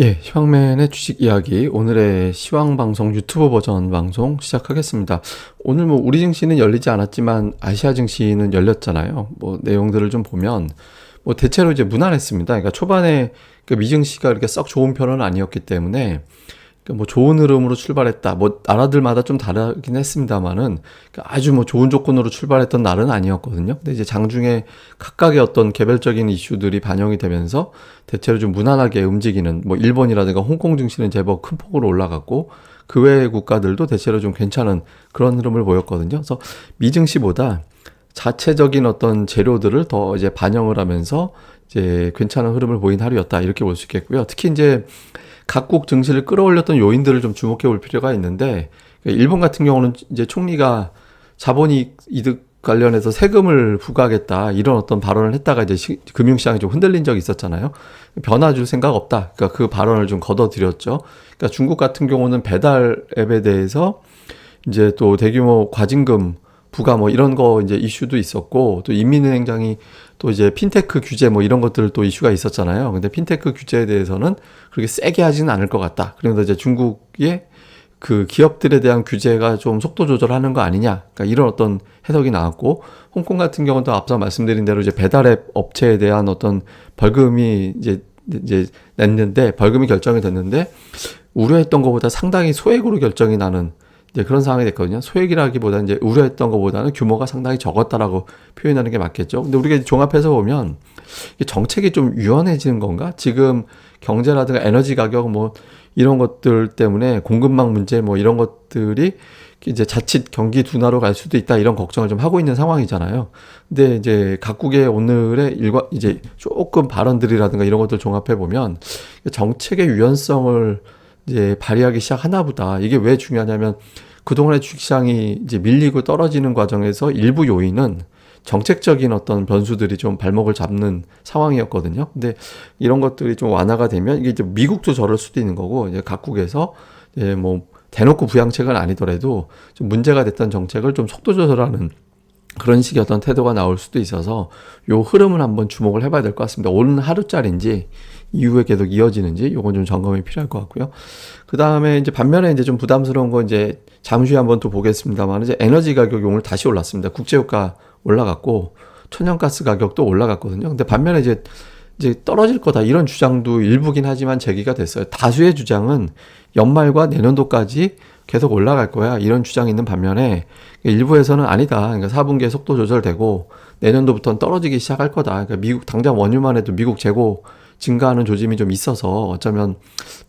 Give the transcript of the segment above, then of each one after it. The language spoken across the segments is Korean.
예, 시황맨의 주식 이야기 오늘의 시황 방송 유튜브 버전 방송 시작하겠습니다. 오늘 뭐 우리 증시는 열리지 않았지만 아시아 증시는 열렸잖아요. 뭐 내용들을 좀 보면 뭐 대체로 이제 무난했습니다. 그러니까 초반에 그 미증시가 이렇게 썩 좋은 편은 아니었기 때문에 뭐 좋은 흐름으로 출발했다. 뭐 나라들마다 좀 다르긴 했습니다만은 그러니까 아주 뭐 좋은 조건으로 출발했던 날은 아니었거든요. 근데 이제 장중에 각각의 어떤 개별적인 이슈들이 반영이 되면서 대체로 좀 무난하게 움직이는 뭐 일본이라든가 홍콩 증시는 제법 큰 폭으로 올라갔고 그 외의 국가들도 대체로 좀 괜찮은 그런 흐름을 보였거든요. 그래서 미증시보다 자체적인 어떤 재료들을 더 이제 반영을 하면서 이제 괜찮은 흐름을 보인 하루였다 이렇게 볼 수 있겠고요. 특히 이제 각국 증시를 끌어올렸던 요인들을 좀 주목해 볼 필요가 있는데 일본 같은 경우는 이제 총리가 자본이 이득 관련해서 세금을 부과하겠다 이런 어떤 발언을 했다가 이제 시, 금융시장이 좀 흔들린 적이 있었잖아요. 변화 줄 생각 없다. 그러니까 그 발언을 좀 걷어들였죠. 그러니까 중국 같은 경우는 배달 앱에 대해서 이제 또 대규모 과징금 부가 뭐 이런 거 이제 이슈도 있었고 또 인민은행장이 또 이제 핀테크 규제 뭐 이런 것들 또 이슈가 있었잖아요. 근데 핀테크 규제에 대해서는 그렇게 세게 하지는 않을 것 같다. 그래서 이제 중국의 그 기업들에 대한 규제가 좀 속도 조절하는 거 아니냐. 그러니까 이런 어떤 해석이 나왔고 홍콩 같은 경우도 앞서 말씀드린 대로 이제 배달앱 업체에 대한 어떤 벌금이 이제 이제 냈는데 벌금이 결정이 됐는데 우려했던 것보다 상당히 소액으로 결정이 나는 이제 그런 상황이 됐거든요. 소액이라기보다 이제 우려했던 것보다는 규모가 상당히 적었다라고 표현하는 게 맞겠죠. 근데 우리가 종합해서 보면 정책이 좀 유연해지는 건가? 지금 경제라든가 에너지 가격 뭐 이런 것들 때문에 공급망 문제 뭐 이런 것들이 이제 자칫 경기 둔화로 갈 수도 있다 이런 걱정을 좀 하고 있는 상황이잖아요. 근데 이제 각국의 오늘의 일과 이제 조금 발언들이라든가 이런 것들 종합해 보면 정책의 유연성을 이제 발휘하기 시작하나 보다. 이게 왜 중요하냐면 그동안의 주식시장이 이제 밀리고 떨어지는 과정에서 일부 요인은 정책적인 어떤 변수들이 좀 발목을 잡는 상황이었거든요. 근데 이런 것들이 좀 완화가 되면 이게 이제 미국도 저럴 수도 있는 거고 이제 각국에서 이제 뭐 대놓고 부양책은 아니더라도 좀 문제가 됐던 정책을 좀 속도 조절하는 그런 식의 어떤 태도가 나올 수도 있어서 요 흐름을 한번 주목을 해봐야 될 것 같습니다. 오늘 하루짜리인지 이후에 계속 이어지는지 요건 좀 점검이 필요할 것 같고요. 그 다음에 이제 반면에 이제 좀 부담스러운 건 이제 잠시 후에 한번 또 보겠습니다만 이제 에너지 가격이 오늘 다시 올랐습니다. 국제유가 올라갔고 천연가스 가격도 올라갔거든요. 근데 반면에 이제 이제 떨어질 거다 이런 주장도 일부긴 하지만 제기가 됐어요. 다수의 주장은 연말과 내년도까지 계속 올라갈 거야 이런 주장이 있는 반면에 일부에서는 아니다. 그러니까 4분기에 속도 조절되고 내년도부터는 떨어지기 시작할 거다. 그러니까 미국 당장 원유만 해도 미국 재고 증가하는 조짐이 좀 있어서 어쩌면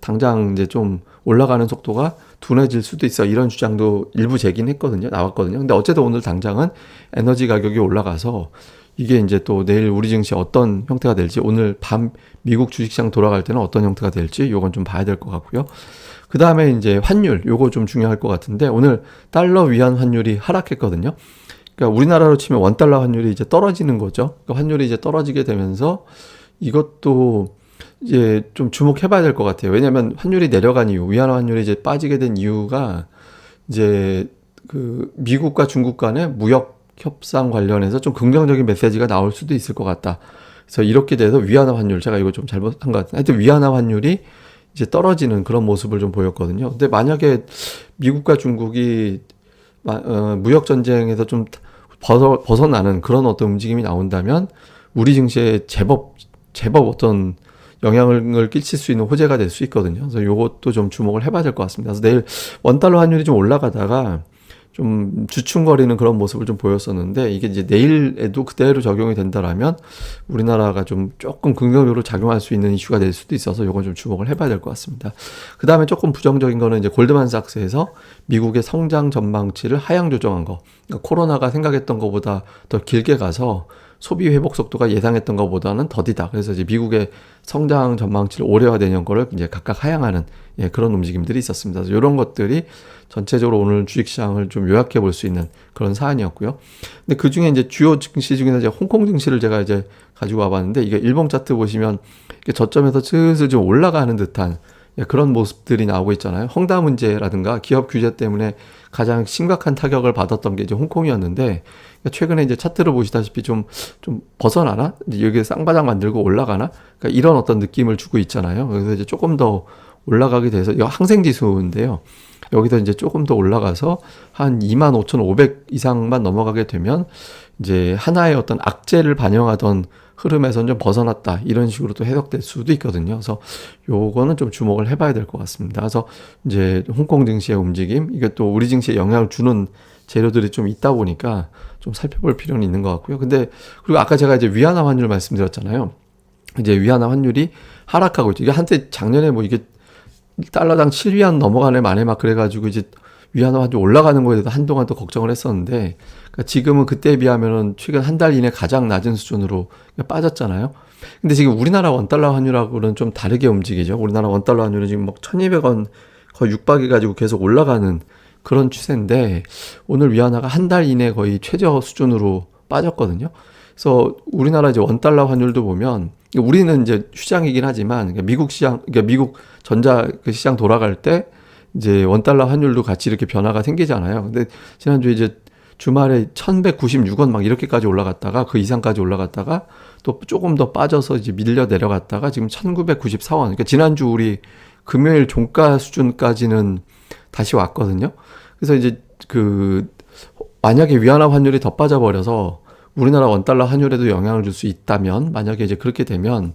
당장 이제 좀 올라가는 속도가 둔해질 수도 있어. 이런 주장도 일부 제기는 했거든요. 나왔거든요. 근데 어쨌든 오늘 당장은 에너지 가격이 올라가서 이게 이제 또 내일 우리 증시 어떤 형태가 될지 오늘 밤 미국 주식시장 돌아갈 때는 어떤 형태가 될지 요건 좀 봐야 될 것 같고요. 그 다음에 이제 환율 요거 좀 중요할 것 같은데 오늘 달러 위안 환율이 하락했거든요. 그러니까 우리나라로 치면 원 달러 환율이 이제 떨어지는 거죠. 그러니까 환율이 이제 떨어지게 되면서 이것도 이제 좀 주목해봐야 될 것 같아요. 왜냐하면 환율이 내려간 이유, 위안화 환율이 이제 빠지게 된 이유가 이제 그 미국과 중국 간의 무역 협상 관련해서 좀 긍정적인 메시지가 나올 수도 있을 것 같다. 그래서 이렇게 돼서 위안화 환율 제가 이거 좀 잘못한 것 같아요. 하여튼 위안화 환율이 이제 떨어지는 그런 모습을 좀 보였거든요. 근데 만약에 미국과 중국이 어, 무역 전쟁에서 좀 벗어, 벗어나는 그런 어떤 움직임이 나온다면 우리 증시에 제법 제법 어떤 영향을 끼칠 수 있는 호재가 될 수 있거든요. 그래서 이것도 좀 주목을 해봐야 될 것 같습니다. 그래서 내일 원달러 환율이 좀 올라가다가 좀 주춤거리는 그런 모습을 좀 보였었는데 이게 이제 내일에도 그대로 적용이 된다라면 우리나라가 좀 조금 긍정적으로 작용할 수 있는 이슈가 될 수도 있어서 이건 좀 주목을 해봐야 될 것 같습니다. 그 다음에 조금 부정적인 거는 이제 골드만삭스에서 미국의 성장 전망치를 하향 조정한 거. 그러니까 코로나가 생각했던 것보다 더 길게 가서 소비 회복 속도가 예상했던 것보다는 더디다. 그래서 이제 미국의 성장 전망치를 올해와 내년 거를 이제 각각 하향하는 예, 그런 움직임들이 있었습니다. 그래서 이런 것들이 전체적으로 오늘 주식시장을 좀 요약해 볼 수 있는 그런 사안이었고요. 근데 그 중에 이제 주요 증시 중에는 이제 홍콩 증시를 제가 이제 가지고 와봤는데 이게 일봉 차트 보시면 저점에서 슬슬 좀 올라가는 듯한 예, 그런 모습들이 나오고 있잖아요. 헝다 문제라든가 기업 규제 때문에 가장 심각한 타격을 받았던 게 이제 홍콩이었는데 그러니까 최근에 이제 차트를 보시다시피 좀좀 벗어나나 여기에 쌍바닥 만들고 올라가나 그러니까 이런 어떤 느낌을 주고 있잖아요. 그래서 이제 조금 더 올라가게 돼서 이거 항생 지수인데요. 여기서 이제 조금 더 올라가서 한 25,500 이상만 넘어가게 되면 이제 하나의 어떤 악재를 반영하던 흐름에선 좀 벗어났다 이런 식으로 또 해석될 수도 있거든요. 그래서 요거는 좀 주목을 해봐야 될 것 같습니다. 그래서 이제 홍콩 증시의 움직임 이게 또 우리 증시에 영향을 주는 재료들이 좀 있다 보니까 좀 살펴볼 필요는 있는 것 같고요. 근데 그리고 아까 제가 이제 위안화 환율 말씀드렸잖아요. 이제 위안화 환율이 하락하고 있죠. 이게 한때 작년에 뭐 이게 달러당 7위안 넘어가네 만에 막 그래가지고 이제 위안화 환율 올라가는 거에 대해서 한동안 또 걱정을 했었는데 그러니까 지금은 그때에 비하면은 최근 한 달 이내 가장 낮은 수준으로 빠졌잖아요. 근데 지금 우리나라 원달러 환율하고는 좀 다르게 움직이죠. 우리나라 원달러 환율은 지금 막 1200원 거의 육박해 가지고 계속 올라가는 그런 추세인데 오늘 위안화가 한 달 이내 거의 최저 수준으로 빠졌거든요. 그래서 우리나라 이제 원 달러 환율도 보면 우리는 이제 시장이긴 하지만 그러니까 미국 시장 그러니까 미국 전자 그 시장 돌아갈 때 이제 원달러 환율도 같이 이렇게 변화가 생기잖아요. 근데 지난주에 이제 주말에 1196원 막 이렇게까지 올라갔다가 그 이상까지 올라갔다가 또 조금 더 빠져서 이제 밀려 내려갔다가 지금 1994원. 그러니까 지난주 우리 금요일 종가 수준까지는 다시 왔거든요. 그래서 이제 그 만약에 위안화 환율이 더 빠져버려서 우리나라 원달러 환율에도 영향을 줄 수 있다면 만약에 이제 그렇게 되면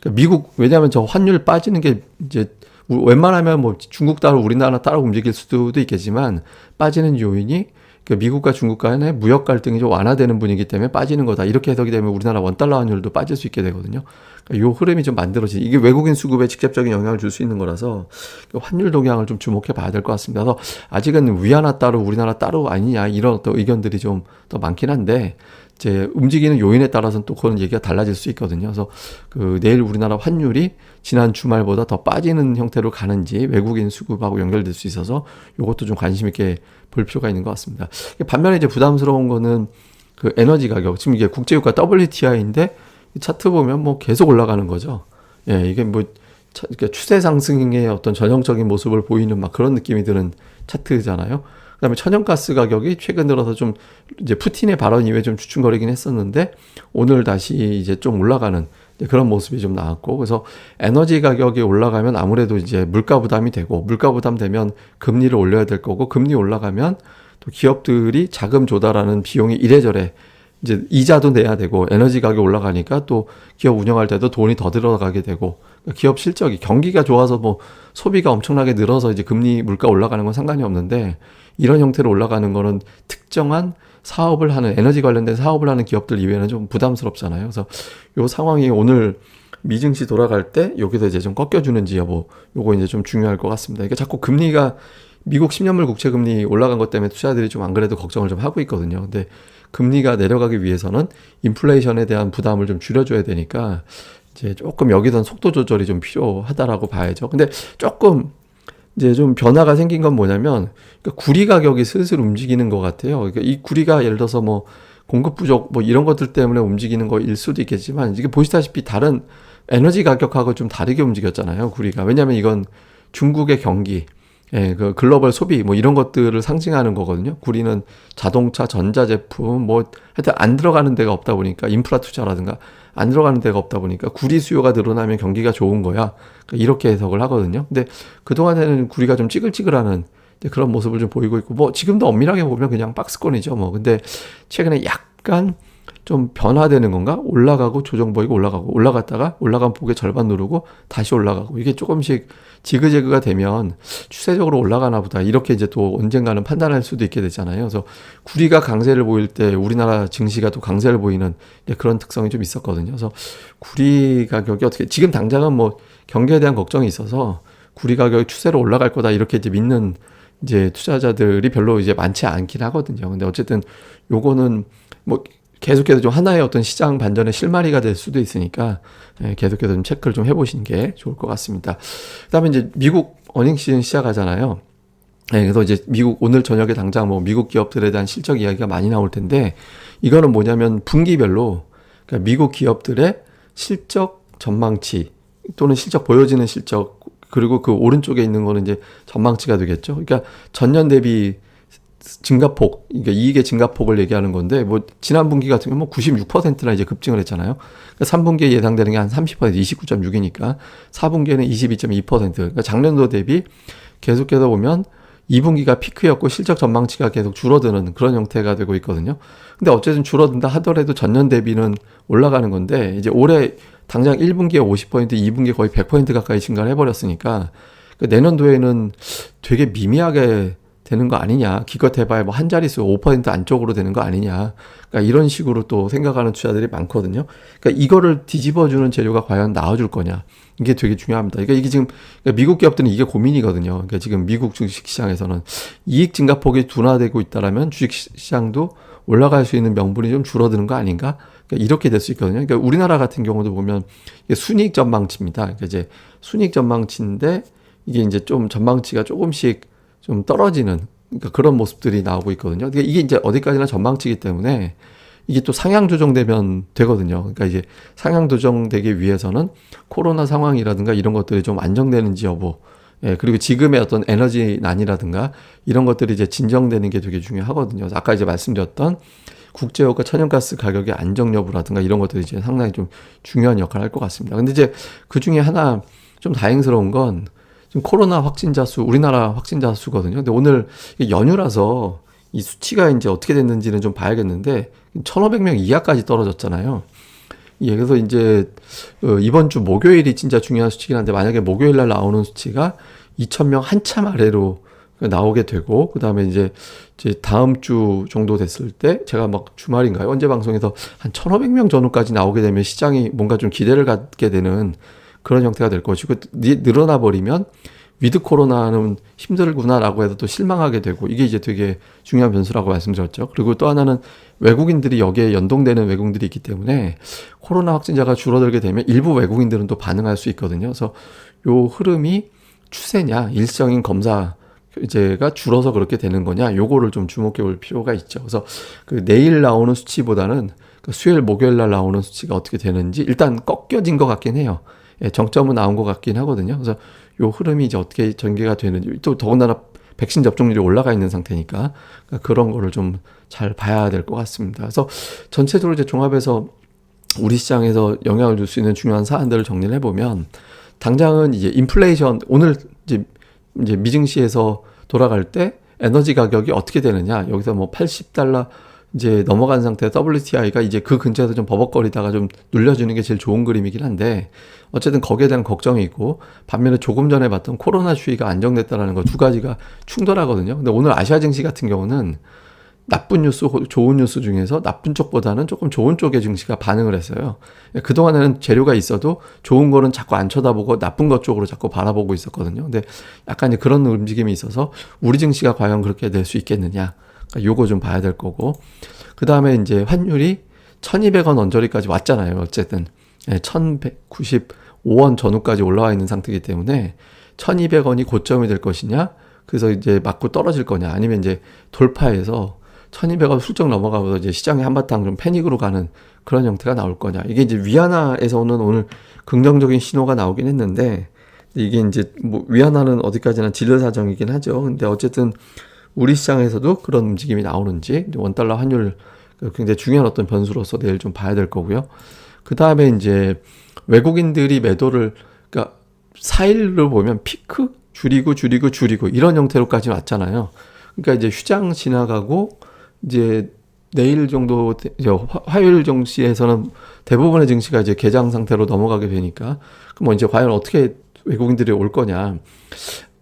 그러니까 미국 왜냐하면 저 환율 빠지는 게 이제 웬만하면 뭐 중국 따로 우리나라 따로 움직일 수도 있겠지만 빠지는 요인이 그 미국과 중국 간의 무역 갈등이 좀 완화되는 분위기 때문에 빠지는 거다. 이렇게 해석이 되면 우리나라 원달러 환율도 빠질 수 있게 되거든요. 그러니까 요 흐름이 좀 만들어지. 이게 외국인 수급에 직접적인 영향을 줄 수 있는 거라서 그 환율 동향을 좀 주목해 봐야 될 것 같습니다. 그래서 아직은 위안화 따로 우리나라 따로 아니냐 이런 어떤 의견들이 좀 더 많긴 한데 이제 움직이는 요인에 따라서는 또 그런 얘기가 달라질 수 있거든요. 그래서 그 내일 우리나라 환율이 지난 주말보다 더 빠지는 형태로 가는지 외국인 수급하고 연결될 수 있어서 이것도 좀 관심 있게 볼 필요가 있는 것 같습니다. 반면에 이제 부담스러운 거는 그 에너지 가격 지금 이게 국제유가 WTI인데 차트 보면 뭐 계속 올라가는 거죠. 예, 이게 뭐 추세 상승의 어떤 전형적인 모습을 보이는 막 그런 느낌이 드는 차트잖아요. 그다음에 천연가스 가격이 최근 들어서 좀 이제 푸틴의 발언 이후에 좀 주춤거리긴 했었는데 오늘 다시 이제 좀 올라가는 그런 모습이 좀 나왔고 그래서 에너지 가격이 올라가면 아무래도 이제 물가 부담이 되고 물가 부담 되면 금리를 올려야 될 거고 금리 올라가면 또 기업들이 자금 조달하는 비용이 이래저래 이제 이자도 내야 되고 에너지 가격 올라가니까 또 기업 운영할 때도 돈이 더 들어가게 되고 그러니까 기업 실적이 경기가 좋아서 뭐 소비가 엄청나게 늘어서 이제 금리 물가 올라가는 건 상관이 없는데 이런 형태로 올라가는 거는 특정한 사업을 하는 에너지 관련된 사업을 하는 기업들 이외에는 좀 부담스럽잖아요. 그래서 요 상황이 오늘 미증시 돌아갈 때 여기서 이제 좀 꺾여주는지 여부 요거 이제 좀 중요할 것 같습니다. 그러니까 자꾸 금리가 미국 10년물 국채 금리 올라간 것 때문에 투자들이 좀 안 그래도 걱정을 좀 하고 있거든요. 근데 금리가 내려가기 위해서는 인플레이션에 대한 부담을 좀 줄여줘야 되니까 이제 조금 여기선 속도 조절이 좀 필요하다라고 봐야죠. 근데 조금 이제 좀 변화가 생긴 건 뭐냐면 그러니까 구리 가격이 슬슬 움직이는 것 같아요. 그러니까 이 구리가 예를 들어서 뭐 공급 부족 뭐 이런 것들 때문에 움직이는 거일 수도 있겠지만 이게 보시다시피 다른 에너지 가격하고 좀 다르게 움직였잖아요. 구리가 왜냐하면 이건 중국의 경기, 예, 그 글로벌 소비 뭐 이런 것들을 상징하는 거거든요. 구리는 자동차, 전자제품 뭐 하여튼 안 들어가는 데가 없다 보니까 인프라 투자라든가 안 들어가는 데가 없다 보니까 구리 수요가 늘어나면 경기가 좋은 거야. 그러니까 이렇게 해석을 하거든요. 근데 그동안에는 구리가 좀 찌글찌글하는 그런 모습을 좀 보이고 있고 뭐 지금도 엄밀하게 보면 그냥 박스권이죠. 뭐 근데 최근에 약간 좀 변화되는 건가? 올라가고 조정 보이고 올라가고 올라갔다가 올라간 폭의 절반 누르고 다시 올라가고 이게 조금씩 지그재그가 되면 추세적으로 올라가나 보다 이렇게 이제 또 언젠가는 판단할 수도 있게 되잖아요. 그래서 구리가 강세를 보일 때 우리나라 증시가 또 강세를 보이는 그런 특성이 좀 있었거든요. 그래서 구리 가격이 어떻게 지금 당장은 뭐 경기에 대한 걱정이 있어서 구리 가격이 추세로 올라갈 거다 이렇게 이제 믿는 이제 투자자들이 별로 이제 많지 않긴 하거든요. 근데 어쨌든 요거는 뭐 계속해서 좀 하나의 어떤 시장 반전의 실마리가 될 수도 있으니까 예, 계속해서 좀 체크를 좀 해보시는 게 좋을 것 같습니다. 그다음에 이제 미국 어닝 시즌 시작하잖아요. 네, 그래서 이제 미국 오늘 저녁에 당장 뭐 미국 기업들에 대한 실적 이야기가 많이 나올 텐데 이거는 뭐냐면 분기별로 그러니까 미국 기업들의 실적 전망치 또는 실적 보여지는 실적 그리고 그 오른쪽에 있는 거는 이제 전망치가 되겠죠. 그러니까 전년 대비 증가폭, 그러니까 이익의 증가폭을 얘기하는 건데, 뭐, 지난 분기 같은 경우는 뭐 96%나 이제 급증을 했잖아요. 그러니까 3분기에 예상되는 게 한 30%, 29.6이니까, 4분기에는 22.2%. 그러니까 작년도 대비 계속해서 보면 2분기가 피크였고 실적 전망치가 계속 줄어드는 그런 형태가 되고 있거든요. 근데 어쨌든 줄어든다 하더라도 전년 대비는 올라가는 건데, 이제 올해 당장 1분기에 50%, 2분기에 거의 100% 가까이 증가를 해버렸으니까, 그 내년도에는 되게 미미하게 되는 거 아니냐. 기껏 해봐야 뭐 한 자릿수 5% 안쪽으로 되는 거 아니냐. 그러니까 이런 식으로 또 생각하는 투자들이 많거든요. 그러니까 이거를 뒤집어주는 재료가 과연 나와줄 거냐. 이게 되게 중요합니다. 그러니까 이게 지금 그러니까 미국 기업들은 이게 고민이거든요. 그러니까 지금 미국 주식시장에서는 이익 증가폭이 둔화되고 있다라면 주식시장도 올라갈 수 있는 명분이 좀 줄어드는 거 아닌가? 그러니까 이렇게 될 수 있거든요. 그러니까 우리나라 같은 경우도 보면 순이익 전망치입니다. 그러니까 이제 순이익 전망치인데 이게 이제 좀 전망치가 조금씩 좀 떨어지는 그러니까 그런 모습들이 나오고 있거든요. 그러니까 이게 이제 어디까지나 전망치기 때문에 이게 또 상향 조정되면 되거든요. 그러니까 이제 상향 조정되기 위해서는 코로나 상황이라든가 이런 것들이 좀 안정되는지 여부, 예, 그리고 지금의 어떤 에너지 난이라든가 이런 것들이 이제 진정되는 게 되게 중요하거든요. 아까 이제 말씀드렸던 국제유가 천연가스 가격의 안정 여부라든가 이런 것들이 이제 상당히 좀 중요한 역할을 할 것 같습니다. 근데 이제 그 중에 하나 좀 다행스러운 건 지금 코로나 확진자 수, 우리나라 확진자 수거든요. 근데 오늘 연휴라서 이 수치가 이제 어떻게 됐는지는 좀 봐야겠는데 1,500명 이하까지 떨어졌잖아요. 예, 그래서 이제 어, 이번 주 목요일이 진짜 중요한 수치긴 한데 만약에 목요일 날 나오는 수치가 2,000명 한참 아래로 나오게 되고 그다음에 이제 이제 다음 주 정도 됐을 때 제가 막 주말인가요? 언제 방송에서 한 1,500명 전후까지 나오게 되면 시장이 뭔가 좀 기대를 갖게 되는 그런 형태가 될 것이고 늘어나 버리면 위드 코로나는 힘들구나라고 해도 또 실망하게 되고 이게 이제 되게 중요한 변수라고 말씀드렸죠. 그리고 또 하나는 외국인들이 여기에 연동되는 외국인들이 있기 때문에 코로나 확진자가 줄어들게 되면 일부 외국인들은 또 반응할 수 있거든요. 그래서 요 흐름이 추세냐, 일정인 검사 이제가 줄어서 그렇게 되는 거냐, 요거를 좀 주목해 볼 필요가 있죠. 그래서 그 내일 나오는 수치보다는 그 수요일, 목요일 날 나오는 수치가 어떻게 되는지 일단 꺾여진 것 같긴 해요. 예, 정점은 나온 것 같긴 하거든요. 그래서 요 흐름이 이제 어떻게 전개가 되는지 또 더군다나 백신 접종률이 올라가 있는 상태니까 그러니까 그런 거를 좀 잘 봐야 될 것 같습니다. 그래서 전체적으로 이제 종합해서 우리 시장에서 영향을 줄 수 있는 중요한 사안들을 정리를 해보면 당장은 이제 인플레이션 오늘 이제 이제 미증시에서 돌아갈 때 에너지 가격이 어떻게 되느냐 여기서 뭐 80달러 이제 넘어간 상태 WTI가 이제 그 근처에서 좀 버벅거리다가 좀 눌려주는 게 제일 좋은 그림이긴 한데 어쨌든 거기에 대한 걱정이 있고 반면에 조금 전에 봤던 코로나 추이가 안정됐다라는 거 두 가지가 충돌하거든요. 근데 오늘 아시아 증시 같은 경우는 나쁜 뉴스, 좋은 뉴스 중에서 나쁜 쪽보다는 조금 좋은 쪽의 증시가 반응을 했어요. 그동안에는 재료가 있어도 좋은 거는 자꾸 안 쳐다보고 나쁜 것 쪽으로 자꾸 바라보고 있었거든요. 근데 약간 그런 움직임이 있어서 우리 증시가 과연 그렇게 될 수 있겠느냐. 그러니까 요거 좀 봐야 될 거고. 그 다음에 이제 환율이 1200원 언저리까지 왔잖아요. 어쨌든. 1195원 전후까지 올라와 있는 상태이기 때문에 1200원이 고점이 될 것이냐. 그래서 이제 맞고 떨어질 거냐. 아니면 이제 돌파해서 1200원 훌쩍 넘어가면서 이제 시장에 한바탕 좀 패닉으로 가는 그런 형태가 나올 거냐. 이게 이제 위안화에서는 오늘 긍정적인 신호가 나오긴 했는데 이게 이제 뭐 위안화는 어디까지나 진료 사정이긴 하죠. 근데 어쨌든 우리 시장에서도 그런 움직임이 나오는지 원달러 환율 굉장히 중요한 어떤 변수로서 내일 좀 봐야 될 거고요. 그 다음에 이제 외국인들이 매도를 그러니까 4일로 보면 피크 줄이고 줄이고 줄이고 이런 형태로까지 왔잖아요. 그러니까 이제 휴장 지나가고 이제 내일 정도 화요일 정시에서는 대부분의 증시가 이제 개장 상태로 넘어가게 되니까 그럼 뭐 이제 과연 어떻게 외국인들이 올 거냐 이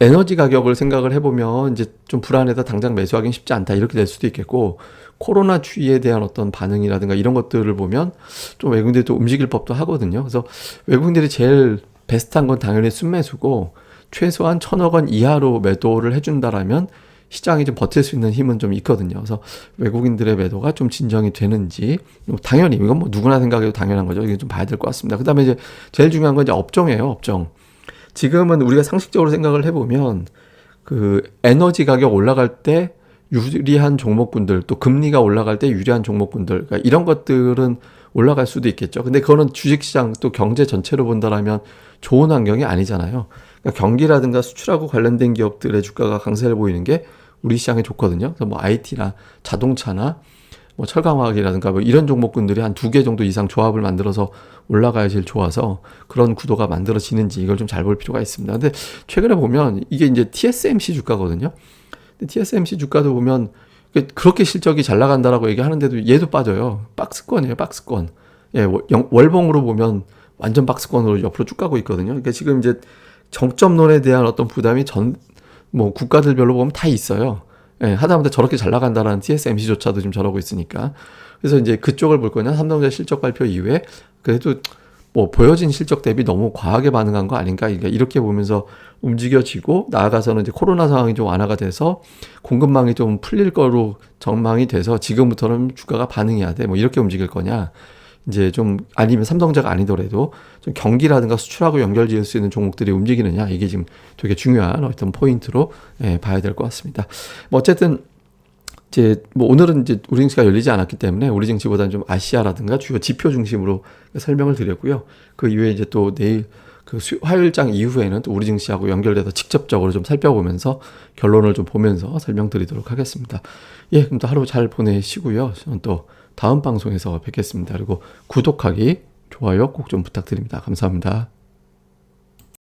에너지 가격을 생각을 해보면 이제 좀 불안해서 당장 매수하기는 쉽지 않다 이렇게 될 수도 있겠고 코로나 추이에 대한 어떤 반응이라든가 이런 것들을 보면 좀 외국인들이 또 움직일 법도 하거든요. 그래서 외국인들이 제일 베스트한 건 당연히 순매수고 최소한 천억 원 이하로 매도를 해준다라면 시장이 좀 버틸 수 있는 힘은 좀 있거든요. 그래서 외국인들의 매도가 좀 진정이 되는지 당연히 이건 뭐 누구나 생각해도 당연한 거죠. 이게 좀 봐야 될 것 같습니다. 그다음에 이제 제일 중요한 건 이제 업종이에요. 업종. 지금은 우리가 상식적으로 생각을 해보면 그 에너지 가격 올라갈 때 유리한 종목군들 또 금리가 올라갈 때 유리한 종목군들 그러니까 이런 것들은 올라갈 수도 있겠죠. 근데 그거는 주식시장 또 경제 전체로 본다라면 좋은 환경이 아니잖아요. 그러니까 경기라든가 수출하고 관련된 기업들의 주가가 강세를 보이는 게 우리 시장에 좋거든요. 그래서 뭐 IT나 자동차나 뭐 철강화학이라든가 뭐 이런 종목군들이 한 두 개 정도 이상 조합을 만들어서 올라가야 제일 좋아서 그런 구도가 만들어지는지 이걸 좀 잘 볼 필요가 있습니다. 근데 최근에 보면 이게 이제 TSMC 주가거든요. 근데 TSMC 주가도 보면 그렇게 실적이 잘 나간다라고 얘기하는데도 얘도 빠져요. 박스권이에요, 박스권. 예, 월봉으로 보면 완전 박스권으로 옆으로 쭉 가고 있거든요. 그러니까 지금 이제 정점론에 대한 어떤 부담이 전, 뭐 국가들별로 보면 다 있어요. 예, 하다못해 저렇게 잘 나간다라는 TSMC조차도 지금 저러고 있으니까. 그래서 이제 그쪽을 볼 거냐, 삼성전자 실적 발표 이후에 그래도 뭐 보여진 실적 대비 너무 과하게 반응한 거 아닌가? 그러니까 이렇게 보면서 움직여지고 나아가서는 이제 코로나 상황이 좀 완화가 돼서 공급망이 좀 풀릴 거로 전망이 돼서 지금부터는 주가가 반응해야 돼. 뭐 이렇게 움직일 거냐 이제 좀 아니면 삼성자가 아니더라도 좀 경기라든가 수출하고 연결 지을 수 있는 종목들이 움직이느냐 이게 지금 되게 중요한 어떤 포인트로 예, 봐야 될 것 같습니다. 뭐 어쨌든 이제 뭐 오늘은 이제 우리 증시가 열리지 않았기 때문에 우리 증시보다는 좀 아시아라든가 주요 지표 중심으로 설명을 드렸고요. 그 이후에 이제 또 내일 그 화요일장 이후에는 또 우리 증시하고 연결돼서 직접적으로 좀 살펴보면서 결론을 좀 보면서 설명드리도록 하겠습니다. 예, 그럼 또 하루 잘 보내시고요. 저는 또 다음 방송에서 뵙겠습니다. 그리고 구독하기, 좋아요 꼭 좀 부탁드립니다. 감사합니다.